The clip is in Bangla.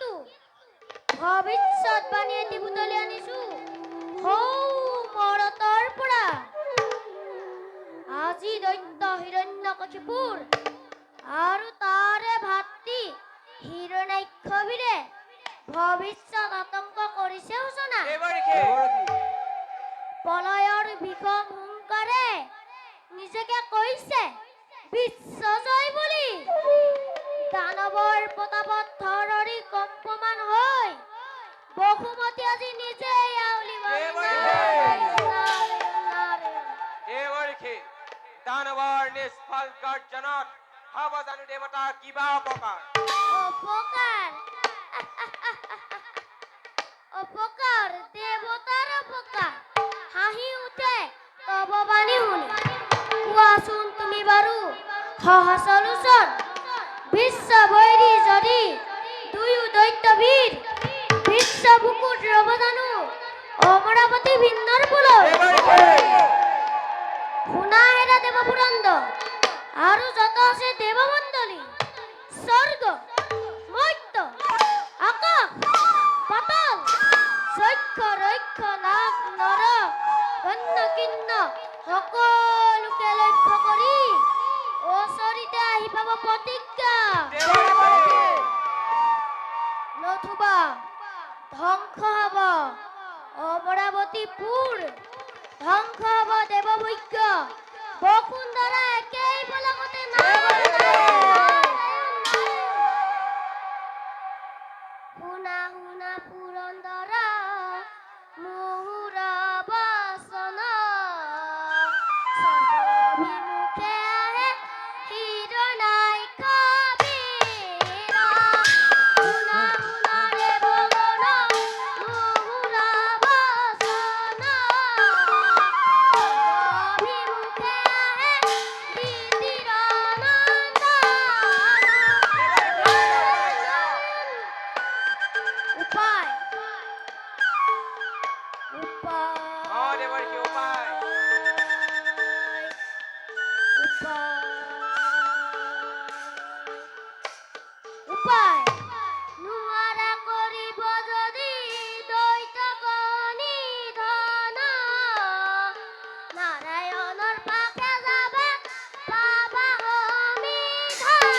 কিন্তু ভৱিষ্যৎবাণী এটি বুটলি আনিছো সৌ মৰতৰ পৰা আজি দৈত্য হিৰণ্যকশিপুৰ আৰু তাৰে ভাতৃ হিৰণ্যাক্ষবীৰে ভৱিষ্যত আতংক কৰিছে সূচনা। প্ৰলয়ৰ বিষম হুংকাৰে নিজকে কৈছে বিশ্বজয় বুলি। দানৱৰ প্ৰতাপত থৰৰি কম্পমান হৈ বসুমতী আজি নিজে আউলি দেৱৰীকে দানৱৰ নিষ্ফল গৰ্জনত হ'ব জানো দেৱতা কিবা অপকাৰ অপকাৰ অপকাৰ দেৱতাৰ অপকাৰ হাঁহি উঠে তব বাণী শুনি। কোৱাচোন তুমি বাৰু সহজ সহচলোচন বিশ্ব বৈৰী যদি দুয়ো দৈত্যবীৰ বিশ্ব বুকুত ৰব জানো অমৰাৱতী ভিন্নৰ পুলৰ শুনা হেৰা দেৱপুৰন্দ আৰু যত আছে দেৱমণ্ডলী স্বৰ্গ মৰ্ত্য আকাশ, পাতাল যক্ষ ৰক্ষ নাগ নৰ গণ্য কিন্ন সকলোকে জয় পাবো প্রতিজ্ঞা। নথুবা ধ্বংস হব। অমরাবতীপুর ধ্বংস হব, দেববৈজ্ঞ। বকুন্ধরা একেই বলা মতে শুনা শুনা পুরন্দরা মোৰ উপায়। উপায়? এবার যদি দৈত গণি ধন। নারায়ণর পাখে যাবে বাবা অমি ধন